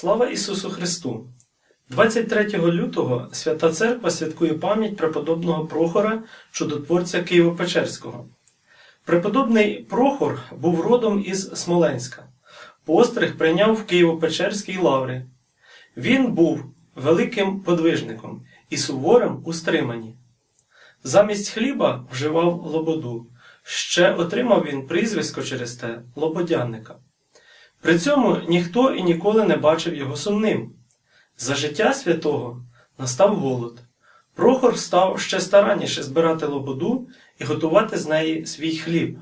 Слава Ісусу Христу! 23 лютого Свята Церква святкує пам'ять преподобного Прохора, чудотворця Києво-Печерського. Преподобний Прохор був родом із Смоленська. Постриг прийняв в Києво-Печерській лаври. Він був великим подвижником і суворим у стриманні. Замість хліба вживав лободу. Ще отримав він прізвисько через те лободянника. При цьому ніхто і ніколи не бачив його сумним. За життя святого настав голод. Прохор став ще старанніше збирати лободу і готувати з неї свій хліб.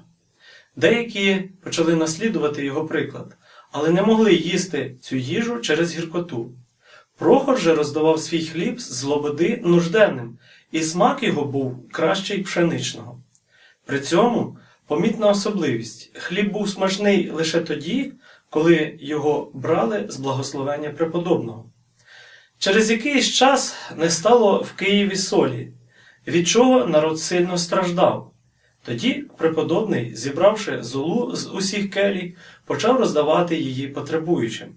Деякі почали наслідувати його приклад, але не могли їсти цю їжу через гіркоту. Прохор же роздавав свій хліб з лободи нужденним, і смак його був кращий пшеничного. При цьому помітна особливість хліб був смачний лише тоді, коли його брали з благословення преподобного. Через якийсь час не стало в Києві солі, від чого народ сильно страждав. Тоді преподобний, зібравши золу з усіх келій, почав роздавати її потребуючим,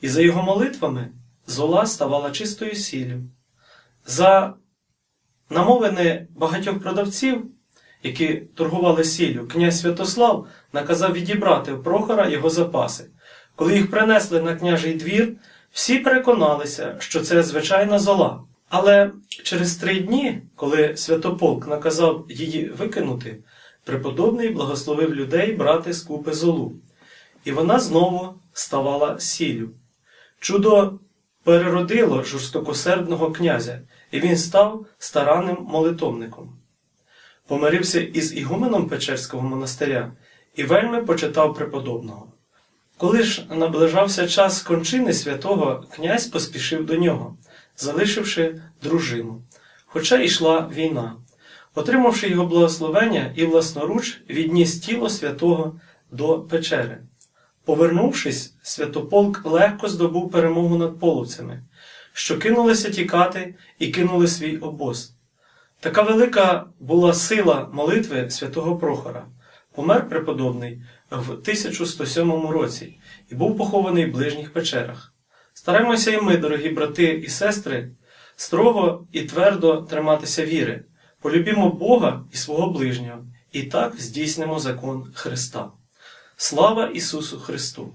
і за його молитвами зола ставала чистою сіллю. За намовини багатьох продавців, які торгували сіллю, князь Святослав наказав відібрати в Прохора його запаси. Коли їх принесли на княжий двір, всі переконалися, що це звичайна зола. Але через три дні, коли Святополк наказав її викинути, преподобний благословив людей брати з купи золу, і вона знову ставала сіллю. Чудо переродило жорстокосердного князя, і він став старанним молитовником. Помирився із ігуменом Печерського монастиря і вельми почитав преподобного. Коли ж наближався час кончини святого, князь поспішив до нього, залишивши дружину, хоча йшла війна. Отримавши його благословення і власноруч відніс тіло святого до печери. Повернувшись, святополк легко здобув перемогу над половцями, що кинулися тікати і кинули свій обоз. Така велика була сила молитви святого Прохора. Помер преподобний в 1107 році і був похований в ближніх печерах. Стараємося і ми, дорогі брати і сестри, строго і твердо триматися віри, полюбімо Бога і свого ближнього, і так здійснимо закон Христа. Слава Ісусу Христу!